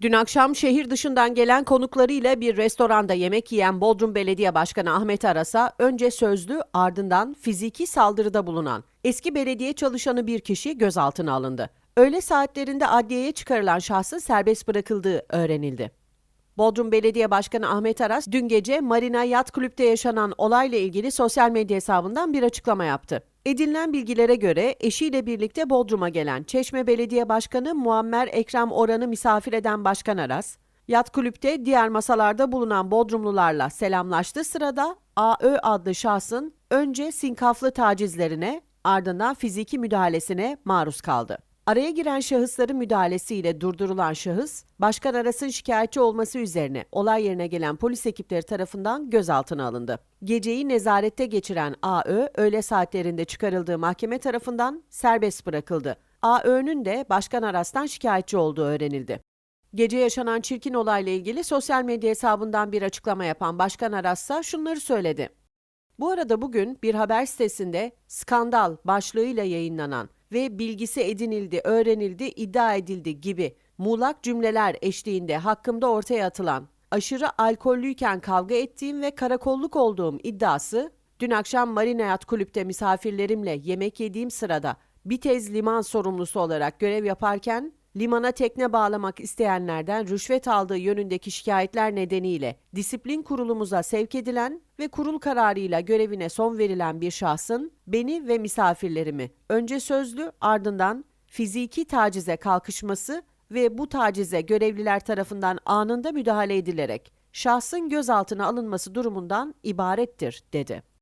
Dün akşam şehir dışından gelen konuklarıyla bir restoranda yemek yiyen Bodrum Belediye Başkanı Ahmet Aras'a önce sözlü ardından fiziki saldırıda bulunan eski belediye çalışanı bir kişi gözaltına alındı. Öğle saatlerinde adliyeye çıkarılan şahsın serbest bırakıldığı öğrenildi. Bodrum Belediye Başkanı Ahmet Aras dün gece Marina Yat Kulüp'te yaşanan olayla ilgili sosyal medya hesabından bir açıklama yaptı. Edinilen bilgilere göre eşiyle birlikte Bodrum'a gelen Çeşme Belediye Başkanı Muammer Ekrem Oran'ı misafir eden Başkan Aras, Yat Kulüp'te diğer masalarda bulunan Bodrumlularla selamlaştığı sırada AÖ adlı şahsın önce sinkaflı tacizlerine ardından fiziki müdahalesine maruz kaldı. Araya giren şahısların müdahalesiyle durdurulan şahıs, Başkan Aras'ın şikayetçi olması üzerine olay yerine gelen polis ekipleri tarafından gözaltına alındı. Geceyi nezarette geçiren AÖ, öğle saatlerinde çıkarıldığı mahkeme tarafından serbest bırakıldı. AÖ'nün de Başkan Aras'tan şikayetçi olduğu öğrenildi. Gece yaşanan çirkin olayla ilgili sosyal medya hesabından bir açıklama yapan Başkan Aras'a şunları söyledi. Bu arada bugün bir haber sitesinde skandal başlığıyla yayınlanan ve bilgisi edinildi, öğrenildi, iddia edildi gibi muğlak cümleler eşliğinde hakkımda ortaya atılan aşırı alkollüyken kavga ettiğim ve karakolluk olduğum iddiası dün akşam Marina Yat Kulüp'te misafirlerimle yemek yediğim sırada Bitez liman sorumlusu olarak görev yaparken limana tekne bağlamak isteyenlerden rüşvet aldığı yönündeki şikayetler nedeniyle disiplin kurulumuza sevk edilen ve kurul kararıyla görevine son verilen bir şahsın beni ve misafirlerimi önce sözlü ardından fiziki tacize kalkışması ve bu tacize görevliler tarafından anında müdahale edilerek şahsın gözaltına alınması durumundan ibarettir dedi.